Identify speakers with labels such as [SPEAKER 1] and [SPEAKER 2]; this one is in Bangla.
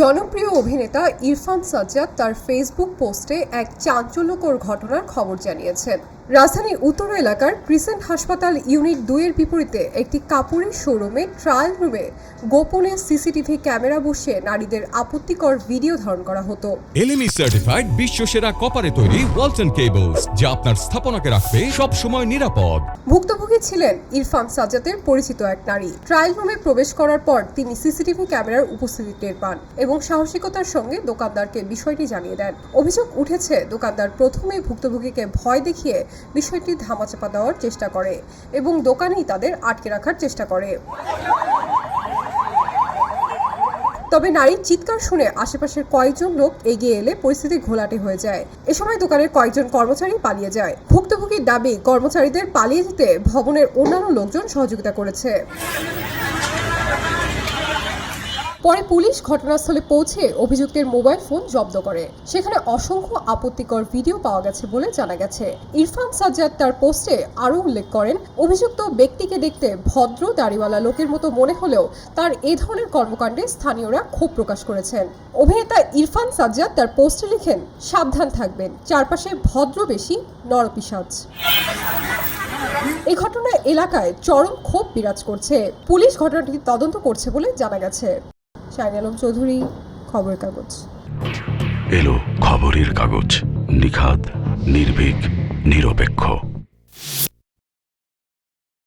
[SPEAKER 1] জনপ্রিয় অভিনেতা ইরফান সাজ্জাদ তার ফেসবুক পোস্টে এক চাঞ্চল্যকর ঘটনার খবর জানিয়েছেন। রাজধানীর উত্তর এলাকার ক্রিসেন্ট হাসপাতাল ইউনিট দুইয়ের বিপরীতে একটি কাপড়ের শোরুমে ট্রায়াল রুমে গোপনে সিসিটিভি ক্যামেরা বসিয়ে নারীদের আপত্তিকর ভিডিও ধারণ করা হতো।
[SPEAKER 2] এলএমই সার্টিফাইড বিশ্বসেরা কপারে তৈরি ওয়ালটন কেবলস যা আপনার স্থাপনাকে রাখবে সব সময় নিরাপদ।
[SPEAKER 1] ভুক্তভোগী ছিলেন ইরফান সাজ্জাদের পরিচিত এক নারী। ট্রায়াল রুমে প্রবেশ করার পর তিনি সিসিটিভি ক্যামেরার উপস্থিতি টের পান এবং সাহসিকতার সঙ্গে দোকানদারকে বিষয়টি জানিয়ে দেন। অভিযোগ উঠেছে দোকানদার প্রথমে ভুক্তভোগীকে ভয় দেখিয়ে বিষয়টি ধামাচাপা দেওয়ার চেষ্টা করে এবং দোকানেই তাদের আটকে রাখার চেষ্টা করে। তবে নারীর চিৎকার শুনে আশেপাশের কয়েকজন লোক এগিয়ে এলে পরিস্থিতি ঘোলাটে হয়ে যায়। এ সময় দোকানের কয়েকজন কর্মচারী পালিয়ে যায়। ভুক্তভোগীর দাবি, কর্মচারীদের পালিয়ে যেতে ভবনের অন্যান্য লোকজন সহযোগিতা করেছে। পরে পুলিশ ঘটনাস্থলে পৌঁছে অভিযুক্তের মোবাইল ফোন জব্দ করে। সেখানে অসংখ্য আপত্তিকর ভিডিও পাওয়া গেছে বলে জানা গেছে। ইরফান সাজ্জাদ তার পোস্টে আরও উল্লেখ করেন, অভিযুক্ত ব্যক্তিকে দেখতে ভদ্র দাড়িওয়ালা লোকের মতো মনে হলেও তার এ ধরনের কর্মকাণ্ডে স্থানীয়রা ক্ষোভ প্রকাশ করেছেন। অভিনেতা ইরফান সাজ্জাদ তার পোস্টে লিখেন, সাবধান থাকবেন, চারপাশে ভদ্র বেশি নরপিসাজ এই ঘটনায় এলাকায় চরম ক্ষোভ বিরাজ করছে। পুলিশ ঘটনাটি তদন্ত করছে বলে জানা গেছে। শাহিন আলম চৌধুরী খবরের কাগজ।
[SPEAKER 3] এলো খবরের কাগজ নিখাত নির্ভীক নিরপেক্ষ।